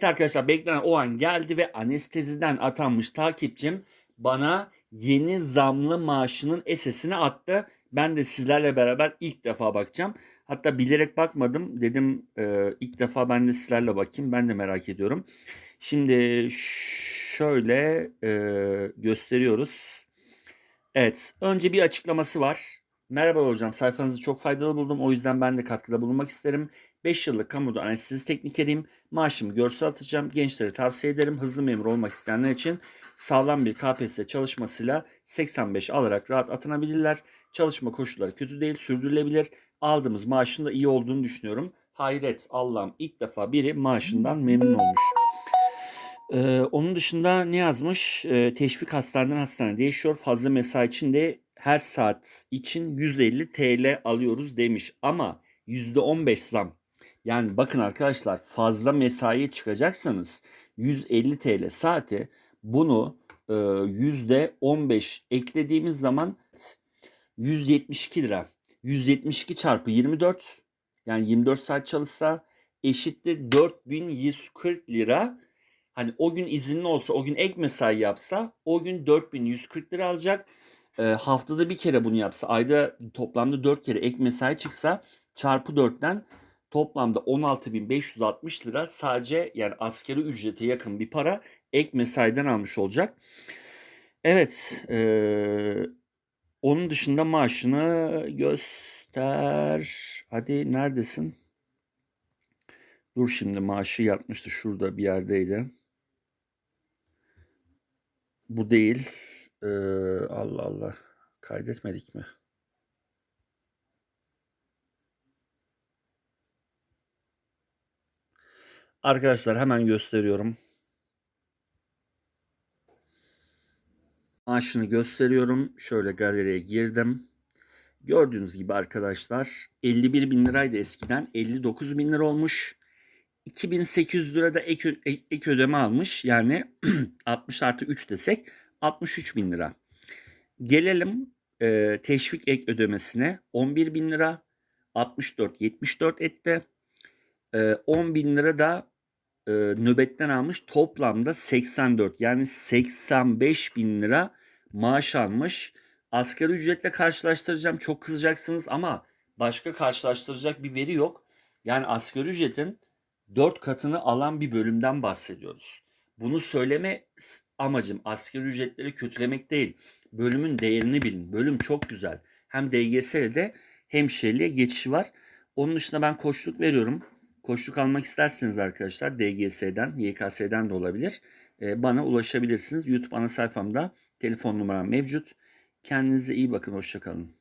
Evet arkadaşlar beklenen o an geldi ve anesteziden atanmış takipçim bana yeni zamlı maaşının SS'ini attı. Ben de sizlerle beraber ilk defa bakacağım. Hatta bilerek bakmadım. Dedim e, ilk defa ben de sizlerle bakayım. Ben de merak ediyorum. Şimdi şöyle e, gösteriyoruz. Evet. Önce bir açıklaması var. Merhaba hocam. Sayfanızı çok faydalı buldum. O yüzden ben de katkıda bulunmak isterim. 5 yıllık kamuda anestezi teknikeriyim. Maaşımı görsel atacağım. Gençlere tavsiye ederim. Hızlı memur olmak isteyenler için sağlam bir KPSS çalışmasıyla 85 alarak rahat atanabilirler. Çalışma koşulları kötü değil, sürdürülebilir. Aldığımız maaşın da iyi olduğunu düşünüyorum. Hayret Allah'ım ilk defa biri maaşından memnun olmuş. Ee, onun dışında ne yazmış? Ee, teşvik hastaneden hastaneye değişiyor. Fazla mesai için de her saat için 150 TL alıyoruz demiş. Ama %15 zam. Yani bakın arkadaşlar fazla mesaiye çıkacaksanız 150 TL saate bunu e, %15 eklediğimiz zaman 172 lira. 172 çarpı 24 yani 24 saat çalışsa eşittir 4140 lira. Hani o gün izinli olsa, o gün ek mesai yapsa o gün 4140 lira alacak. E, haftada bir kere bunu yapsa, ayda toplamda 4 kere ek mesai çıksa çarpı 4'ten toplamda 16.560 lira sadece yani askeri ücrete yakın bir para ek mesaiden almış olacak. Evet. E, onun dışında maaşını göster. Hadi neredesin? Dur şimdi maaşı yatmıştı şurada bir yerdeydi. Bu değil. Ee, Allah Allah. Kaydetmedik mi? Arkadaşlar hemen gösteriyorum. Maaşını gösteriyorum. Şöyle galeriye girdim. Gördüğünüz gibi arkadaşlar 51 bin liraydı eskiden. 59 bin lira olmuş. 2800 lira da ek, ek, ek ödeme almış. Yani 60 artı 3 desek 63 bin lira. Gelelim e, teşvik ek ödemesine. 11 bin lira 64 74 etti. E, 10 bin lira da e, nöbetten almış. Toplamda 84 yani 85 bin lira maaş almış. Asgari ücretle karşılaştıracağım. Çok kızacaksınız ama başka karşılaştıracak bir veri yok. Yani asgari ücretin 4 katını alan bir bölümden bahsediyoruz. Bunu söyleme amacım asgari ücretleri kötülemek değil. Bölümün değerini bilin. Bölüm çok güzel. Hem DGS'de de hemşireliğe geçişi var. Onun dışında ben koçluk veriyorum. Koçluk almak isterseniz arkadaşlar DGS'den, YKS'den de olabilir. Ee, bana ulaşabilirsiniz. YouTube ana sayfamda telefon numaram mevcut. Kendinize iyi bakın. Hoşçakalın.